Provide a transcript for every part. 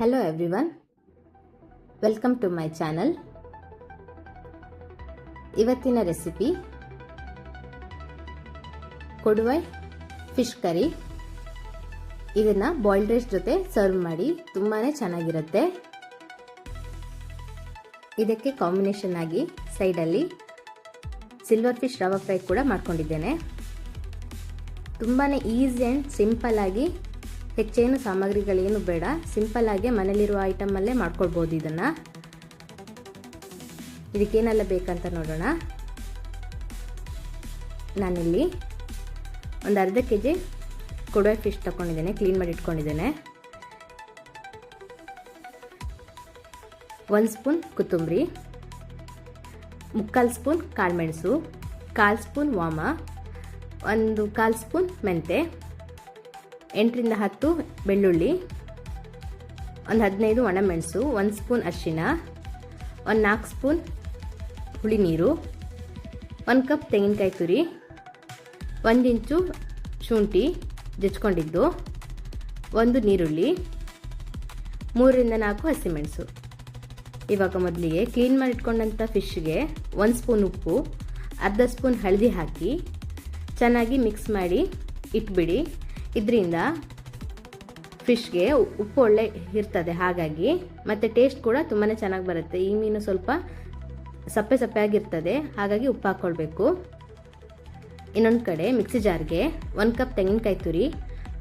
Hello everyone, welcome to my channel ಇವತ್ತಿನ recipe ಕೊಡುವೈ fish curry ಇದನ್ನು boiled rice ಜೊತೆ serve ಮಾಡಿ ತುಂಬಾ ಚೆನ್ನಾಗಿರುತ್ತೆ. ಇದಕ್ಕೆ ಕಾಂಬಿನೇಷನ್ ಆಗಿ ಸೈಡಲ್ಲಿ ಸಿಲ್ವರ್ ಫಿಶ್ ರವ ಫ್ರೈ ಕೂಡ ಮಾಡ್ಕೊಂಡಿದ್ದೇನೆ. ತುಂಬಾ ಈಸಿ ಆ್ಯಂಡ್ ಸಿಂಪಲ್ ಆಗಿ ಹೆಚ್ಚೇನು ಸಾಮಗ್ರಿಗಳೇನು ಬೇಡ. ಸಿಂಪಲ್ ಆಗಿ ಮನೇಲಿರುವ ಐಟಮಲ್ಲೇ ಮಾಡ್ಕೊಳ್ಬೋದು ಇದನ್ನು. ಇದಕ್ಕೇನೆಲ್ಲ ಬೇಕಂತ ನೋಡೋಣ. ನಾನಿಲ್ಲಿ ಒಂದು ಅರ್ಧ ಕೆ ಜಿ ಕೊಡವೆ ಫಿಶ್ ತಗೊಂಡಿದ್ದೇನೆ ಕ್ಲೀನ್ ಮಾಡಿ ಇಟ್ಕೊಂಡಿದ್ದೇನೆ. ಒಂದು ಸ್ಪೂನ್ ಕೊತ್ತಂಬರಿ. ಮುಕ್ಕಾಲು ಸ್ಪೂನ್ ಕಾಳುಮೆಣಸು ಕಾಲು ಸ್ಪೂನ್ ವಾಮ. ಒಂದು ಕಾಲು ಸ್ಪೂನ್ ಮೆಂತೆ ಎಂಟರಿಂದ ಹತ್ತು ಬೆಳ್ಳುಳ್ಳಿ, ಒಂದು ಹದಿನೈದು ಒಣಮೆಣಸು, ಒಂದು ಸ್ಪೂನ್ ಅರಿಶಿನ ಒಂದು ನಾಲ್ಕು ಸ್ಪೂನ್ ಹುಳಿ ನೀರು, ಒಂದು ಕಪ್ ತೆಂಗಿನಕಾಯಿ ತುರಿ, ಒಂದು ಇಂಚು ಶುಂಠಿ ಜಚ್ಕೊಂಡಿದ್ದು ಒಂದು ನೀರುಳ್ಳಿ ಮೂರರಿಂದ ನಾಲ್ಕು ಹಸಿಮೆಣಸು. ಇವಾಗ ಮೊದಲಿಗೆ ಕ್ಲೀನ್ ಮಾಡಿಟ್ಕೊಂಡಂಥ ಫಿಶ್ಗೆ ಒಂದು ಸ್ಪೂನ್ ಉಪ್ಪು, ಅರ್ಧ ಸ್ಪೂನ್ ಹಳದಿ ಹಾಕಿ ಚೆನ್ನಾಗಿ ಮಿಕ್ಸ್ ಮಾಡಿ ಇಟ್ಬಿಡಿ. ಇದರಿಂದ ಫಿಶ್ಗೆ ಉಪ್ಪು ಒಳ್ಳೆ ಇರ್ತದೆ ಹಾಗಾಗಿ. ಮತ್ತು ಟೇಸ್ಟ್ ಕೂಡ ತುಂಬಾ ಚೆನ್ನಾಗಿ ಬರುತ್ತೆ. ಈ ಮೀನು ಸ್ವಲ್ಪ ಸಪ್ಪೆ ಸಪ್ಪೆ ಆಗಿರ್ತದೆ ಹಾಗಾಗಿ ಉಪ್ಪು ಹಾಕ್ಕೊಳ್ಬೇಕು ಇನ್ನೊಂದು ಕಡೆ ಮಿಕ್ಸಿ ಜಾರ್ಗೆ ಒಂದು ಕಪ್ ತೆಂಗಿನಕಾಯಿ ತುರಿ.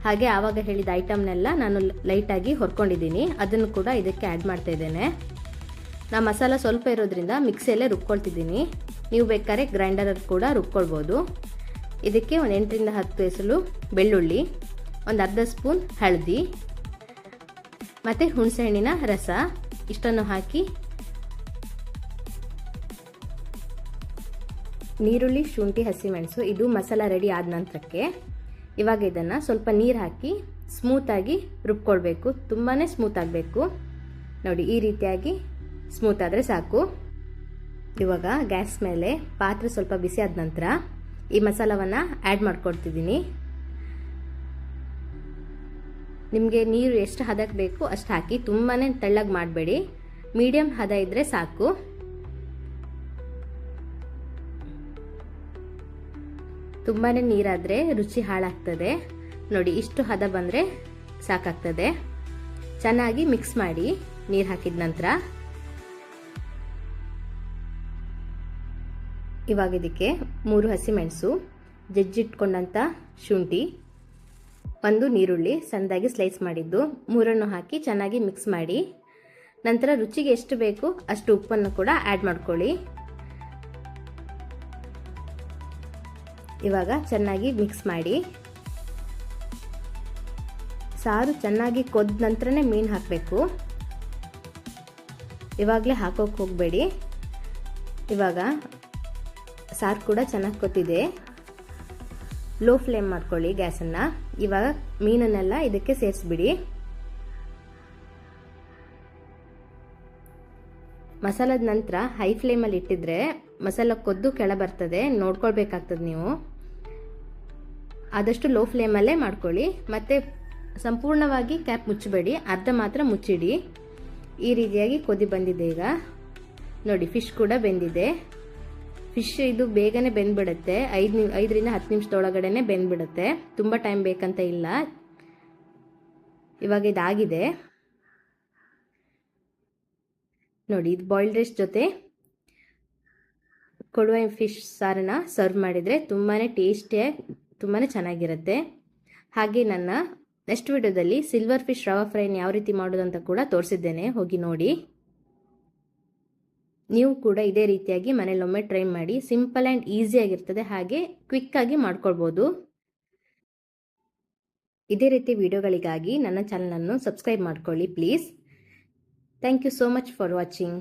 ಹಾಗೆ ಆವಾಗ ಹೇಳಿದ ಐಟಮ್ನೆಲ್ಲ ನಾನು ಲೈಟಾಗಿ ಹೊರ್ಕೊಂಡಿದ್ದೀನಿ. ಅದನ್ನು ಕೂಡ ಇದಕ್ಕೆ ಆ್ಯಡ್ ಮಾಡ್ತಾ ಇದ್ದೇನೆ. ನಾ ಮಸಾಲ ಸ್ವಲ್ಪ ಇರೋದ್ರಿಂದ ಮಿಕ್ಸಿಯಲ್ಲೇ ರುಬ್ಕೊಳ್ತಿದ್ದೀನಿ. ನೀವು ಬೇಕಾದ್ರೆ ಗ್ರೈಂಡರಲ್ಲಿ ಕೂಡ ರುಬ್ಕೊಳ್ಬೋದು. ಇದಕ್ಕೆ ಒಂದು ಎಂಟರಿಂದ ಹತ್ತು ಎಸಲು ಬೆಳ್ಳುಳ್ಳಿ, ಒಂದು ಅರ್ಧ ಸ್ಪೂನ್ ಹಳದಿ, ಮತ್ತು ಹುಣಸೆಹಣ್ಣಿನ ರಸ. ಇಷ್ಟನ್ನು ಹಾಕಿ. ನೀರುಳ್ಳಿ, ಶುಂಠಿ, ಹಸಿಮೆಣಸು, ಇದು ಮಸಾಲ ರೆಡಿ ಆದ ನಂತರಕ್ಕೆ ಇವಾಗ ಇದನ್ನು ಸ್ವಲ್ಪ ನೀರು ಹಾಕಿ ಸ್ಮೂತಾಗಿ ರುಬ್ಕೊಳ್ಬೇಕು. ತುಂಬಾ ಸ್ಮೂತ್ ಆಗಬೇಕು. ನೋಡಿ, ಈ ರೀತಿಯಾಗಿ ಸ್ಮೂತ್ ಆದರೆ ಸಾಕು. ಇವಾಗ ಗ್ಯಾಸ್ ಮೇಲೆ ಪಾತ್ರೆ ಸ್ವಲ್ಪ ಬಿಸಿ ಆದ ನಂತರ ಈ ಮಸಾಲವನ್ನು ಆ್ಯಡ್ ಮಾಡ್ಕೊಡ್ತಿದ್ದೀನಿ. ನಿಮಗೆ ನೀರು ಎಷ್ಟು ಹದಕ್ಕೆ ಬೇಕು ಅಷ್ಟು ಹಾಕಿ ತುಂಬಾ ತೆಳ್ಳಗೆ ಮಾಡಬೇಡಿ. ಮೀಡಿಯಮ್ ಹದ ಇದ್ದರೆ ಸಾಕು. ತುಂಬಾ ನೀರಾದರೆ ರುಚಿ ಹಾಳಾಗ್ತದೆ. ನೋಡಿ, ಇಷ್ಟು ಹದ ಬಂದರೆ ಸಾಕಾಗ್ತದೆ. ಚೆನ್ನಾಗಿ ಮಿಕ್ಸ್ ಮಾಡಿ ನೀರು ಹಾಕಿದ ನಂತರ. ಇವಾಗ ಇದಕ್ಕೆ ಮೂರು ಹಸಿಮೆಣಸು ಜಜ್ಜಿಟ್ಕೊಂಡಂಥ ಶುಂಠಿ, ಒಂದು ನೀರುಳ್ಳಿ ಸಣ್ಣದಾಗಿ ಸ್ಲೈಸ್ ಮಾಡಿದ್ದು, ಮೂರನ್ನು ಹಾಕಿ ಚೆನ್ನಾಗಿ ಮಿಕ್ಸ್ ಮಾಡಿ. ನಂತರ ರುಚಿಗೆ ಎಷ್ಟು ಬೇಕು ಅಷ್ಟು ಉಪ್ಪನ್ನು ಕೂಡ ಆ್ಯಡ್ ಮಾಡ್ಕೊಳ್ಳಿ. ಇವಾಗ ಚೆನ್ನಾಗಿ ಮಿಕ್ಸ್ ಮಾಡಿ. ಸಾರು ಚೆನ್ನಾಗಿ ಕೊದ್ದ ನಂತರನೇ ಮೀನು ಹಾಕಬೇಕು. ಇವಾಗಲೇ ಹಾಕೋಕೆ ಹೋಗಬೇಡಿ. ಇವಾಗ ಸಾರು ಕೂಡ ಚೆನ್ನಾಗಿ ಕೊತ್ತಿದೆ. ಲೋ ಫ್ಲೇಮ್ ಮಾಡ್ಕೊಳ್ಳಿ ಗ್ಯಾಸನ್ನು. ಇವಾಗ ಮೀನನ್ನೆಲ್ಲ ಇದಕ್ಕೆ ಸೇರಿಸ್ಬಿಡಿ. ಮಸಾಲದ ನಂತರ ಹೈ ಫ್ಲೇಮಲ್ಲಿ ಇಟ್ಟಿದ್ರೆ ಮಸಾಲ ಕೊದ್ದು ಕೆಳ ಬರ್ತದೆ. ನೋಡ್ಕೊಳ್ಬೇಕಾಗ್ತದೆ ನೀವು. ಆದಷ್ಟು ಲೋ ಫ್ಲೇಮಲ್ಲೇ ಮಾಡ್ಕೊಳ್ಳಿ. ಮತ್ತು ಸಂಪೂರ್ಣವಾಗಿ ಕ್ಯಾಪ್ ಮುಚ್ಚಬೇಡಿ. ಅರ್ಧ ಮಾತ್ರ ಮುಚ್ಚಿಡಿ. ಈ ರೀತಿಯಾಗಿ ಕೊದಿ ಬಂದಿದೆ ಈಗ. ನೋಡಿ ಫಿಶ್ ಕೂಡ ಬೆಂದಿದೆ. ಫಿಶ್ ಇದು ಬೇಗನೆ ಬೆಂದ್ಬಿಡುತ್ತೆ. ಐದು ನಿಮ್, ಐದರಿಂದ ಹತ್ತು ನಿಮಿಷದೊಳಗಡೆನೆ ಬೆಂದ್ಬಿಡುತ್ತೆ. ತುಂಬ ಟೈಮ್ ಬೇಕಂತ ಇಲ್ಲ. ಇವಾಗ ಇದಾಗಿದೆ. ನೋಡಿ, ಇದು ಬಾಯ್ಲ್ಡ್ ರೈಸ್ ಜೊತೆ ಕೊಡುವ ಫಿಶ್ ಸಾರನ್ನ ಸರ್ವ್ ಮಾಡಿದರೆ ತುಂಬಾ ಟೇಸ್ಟಿಯಾಗಿ ತುಂಬಾ ಚೆನ್ನಾಗಿರುತ್ತೆ. ಹಾಗೆ ನನ್ನ ನೆಕ್ಸ್ಟ್ ವಿಡಿಯೋದಲ್ಲಿ ಸಿಲ್ವರ್ ಫಿಶ್ ರವಾ ಫ್ರೈನ ಯಾವ ರೀತಿ ಮಾಡೋದು ಅಂತ ಕೂಡ ತೋರಿಸಿದ್ದೇನೆ. ಹೋಗಿ ನೋಡಿ. ನೀವು ಕೂಡ ಇದೇ ರೀತಿಯಾಗಿ ಮನೇಲೊಮ್ಮೆ ಟ್ರೈ ಮಾಡಿ ಸಿಂಪಲ್ ಆ್ಯಂಡ್ ಈಸಿಯಾಗಿರ್ತದೆ ಹಾಗೆ ಕ್ವಿಕ್ಕಾಗಿ ಮಾಡ್ಕೊಳ್ಬೋದು. ಇದೇ ರೀತಿ ವಿಡಿಯೋಗಳಿಗಾಗಿ ನನ್ನ ಚಾನಲನ್ನು ಸಬ್ಸ್ಕ್ರೈಬ್ ಮಾಡ್ಕೊಳ್ಳಿ please thank you so much for watching